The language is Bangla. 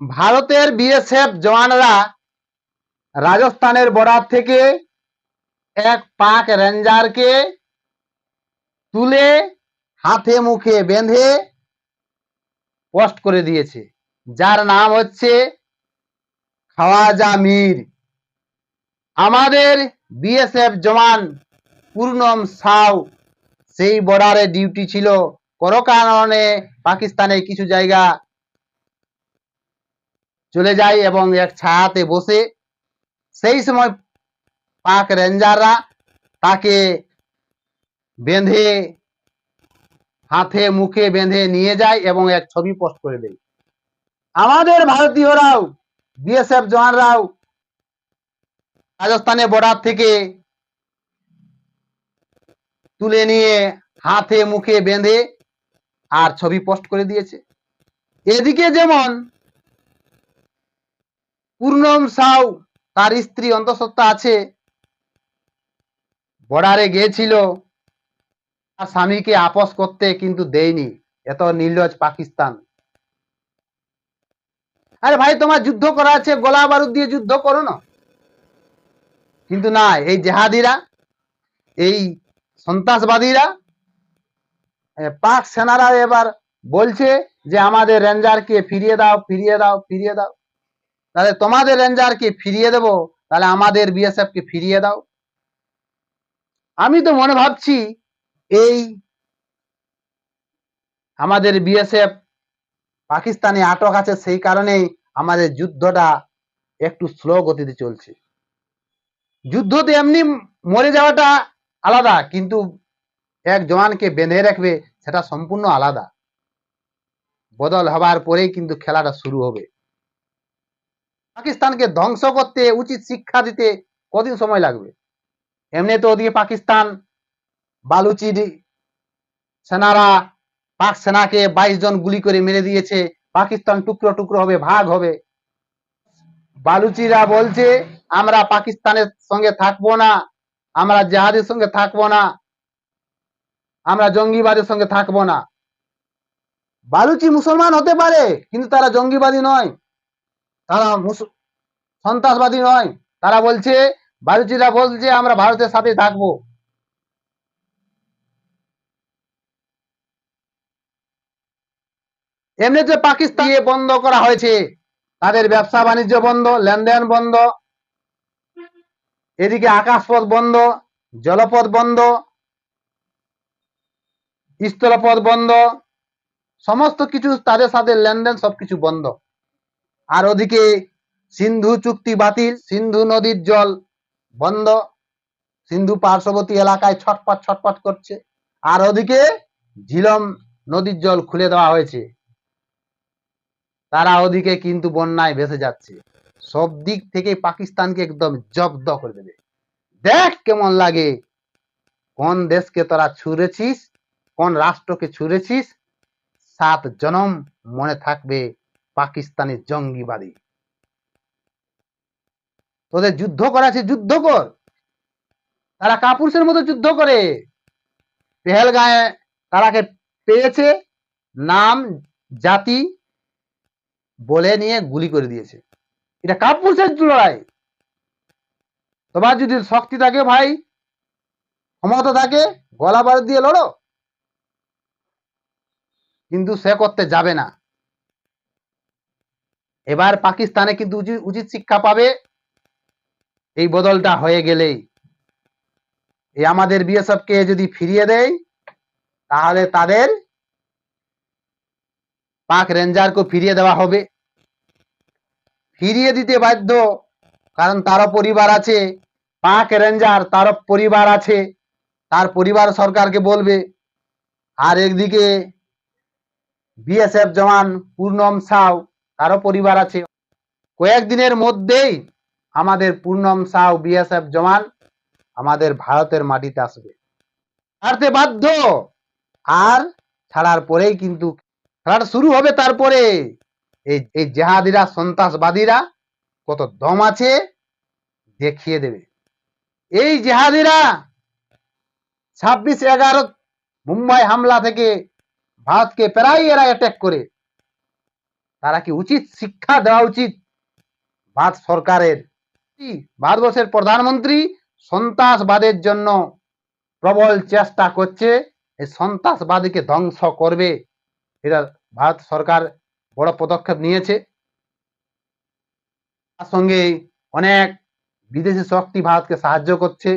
ভারতের বিএসএফ জওয়ানরা রাজস্থানের বর্ডার থেকে এক পাক রেঞ্জারকে তুলে হাতে মুখে বেঁধে পোস্ট করে দিয়েছে। যার নাম হচ্ছে খাওয়াজা মীর। আমাদের বিএসএফ জওয়ান পূর্ণম সাউ, সেই বর্ডারে ডিউটি ছিল। কোনো কারণে পাকিস্তানের কিছু জায়গা চলে যায় এবং এক ছায়াতে বসে সেই সময় পাক রেঞ্জাররা তাকে বেঁধে হাতে মুখে বেঁধে নিয়ে যায় এবং এক ছবি পোস্ট করে দেয়। আমাদের ভারতীয়রাও, বিএসএফ জওয়ানরাও রাজস্থানের বর্ডার থেকে তুলে নিয়ে হাতে মুখে বেঁধে আর ছবি পোস্ট করে দিয়েছে। এদিকে যেমন পূর্ণম সাউ, তার স্ত্রী অন্তঃসত্ত্বা আছে। বর্ডারে গিয়েছিল। তার স্বামীকে আপোষ করতে কিন্তু দেয়নি। এত নির্লজ পাকিস্তান। আরে ভাই, তোমার যুদ্ধ করা আছে, গোলা বারুদ দিয়ে যুদ্ধ করো না। কিন্তু না, এই জেহাদিরা, এই সন্ত্রাসবাদীরা পাক সেনারা এবার বলছে যে আমাদের রেঞ্জারকে ফিরিয়ে দাও ফিরিয়ে দাও ফিরিয়ে দাও। তাহলে তোমাদের রেঞ্জারকে ফিরিয়ে দেবো, তাহলে আমাদের বিএসএফ কে ফিরিয়ে দাও। আমি তো মনে ভাবছি এই আমাদের বিএসএফ পাকিস্তানে আটক আছে, সেই কারণেই আমাদের যুদ্ধটা একটু স্লো গতিতে চলছে। যুদ্ধতে এমনি মরে যাওয়াটা আলাদা, কিন্তু এক জওয়ানকে বেঁধে রাখবে, সেটা সম্পূর্ণ আলাদা। বদল হবার পরেই কিন্তু খেলাটা শুরু হবে। পাকিস্তানকে ধ্বংস করতে, উচিত শিক্ষা দিতে কদিন সময় লাগবে? এমনি তো ওদিকে পাকিস্তান বালুচি সেনারা, পাক সেনাকে বাইশ জন গুলি করে মেরে দিয়েছে, পাকিস্তান টুকরো টুকরো হবে, ভাগ হবে। বালুচিরা বলছে, আমরা পাকিস্তানের সঙ্গে থাকব না, আমরা জাহাজের সঙ্গে থাকব না, আমরা জঙ্গিবাদের সঙ্গে থাকব না। বালুচি মুসলমান হতে পারে, কিন্তু তারা জঙ্গিবাদী নয়। তারা সন্ত্রাসবাদী নয়। তারা বলছে বালুচিরা বলছে, আমরা ভারতের সাথে থাকব। এমনিতে পাকিস্তান বন্ধ করা হয়েছে। তাদের ব্যবসা বাণিজ্য বন্ধ, লেনদেন বন্ধ। এদিকে আকাশপথ বন্ধ, জলপথ বন্ধ, স্থলপথ বন্ধ। সমস্ত কিছু তাদের সাথে লেনদেন, সবকিছু বন্ধ। আর ওদিকে সিন্ধু চুক্তি বাতিল, সিন্ধু নদীর জল বন্ধ, সিন্ধু পার্শ্ববর্তী এলাকায় ছটপট ছটপট করছে। আর ওদিকে ঝিলম নদীর জল খুলে দেওয়া হয়েছে। তারা ওদিকে কিন্তু বন্যায় ভেসে যাচ্ছে। সব দিক থেকে পাকিস্তানকে একদম জব্দ করে দেবে। দেখ কেমন লাগে। কোন দেশকে তোরা ছুঁড়েছিস, কোন রাষ্ট্রকে ছুঁড়েছিস, সাত জনম মনে থাকবে। পাকিস্তানি জঙ্গিবাদী। তোদের যুদ্ধ করা আছে, যুদ্ধ কর। তারা কাপুরুষের মতো যুদ্ধ করে। পেহেলগাঁয়ে তারাকে পেয়েছে, নাম, জাতি বলে নিয়ে গুলি করে দিয়েছে। এটা কাপুরুষের লড়াই। তোমার যদি শক্তি থাকে ভাই, ক্ষমতা থাকে, গলা বারুদ দিয়ে লড়ো। কিন্তু সে করতে যাবে না। এবার পাকিস্তানে কিন্তু উচি- উচিত শিক্ষা পাবে। এই বদলটা হয়ে গেলেই। এই আমাদের বিএসএফ কে যদি ফিরিয়ে দেয়, তাহলে তাদের পাক রেঞ্জারকে ফিরিয়ে দেওয়া হবে। ফিরিয়ে দিতে বাধ্য, কারণ তারও পরিবার আছে, পাক রেঞ্জার তারও পরিবার আছে, তার পরিবার সরকারকে বলবে, আর একদিকে বিএসএফ জওয়ান পূর্ণম সাউ তারও পরিবার আছে। কয়েকদিনের মধ্যেই আমাদের পূর্ণম সাউ বিএসএফ জওয়ান আমাদের ভারতের মাটিতে আসবে। ছাড়তে বাধ্য। আর ছাড়ার পরেই কিন্তু খেলাটা শুরু হবে তারপরে। এই এই জেহাদিরা, সন্ত্রাসবাদীরা কত দম আছে দেখিয়ে দেবে। এই জেহাদিরা ছাব্বিশ এগারো মুম্বাই হামলা থেকে ভারতকে প্রায় এরা অ্যাটাক করে। তারা কি উচিত? শিক্ষা দেওয়া উচিত? ভারত সরকারের ভারতবর্ষের প্রধানমন্ত্রী সন্ত্রাসবাদের জন্য প্রবল চেষ্টা করছে এই সন্ত্রাসবাদীকে ধ্বংস করবে। এটা ভারত সরকার বড় পদক্ষেপ নিয়েছে। তার সঙ্গে অনেক বিদেশি শক্তি ভারতকে সাহায্য করছে।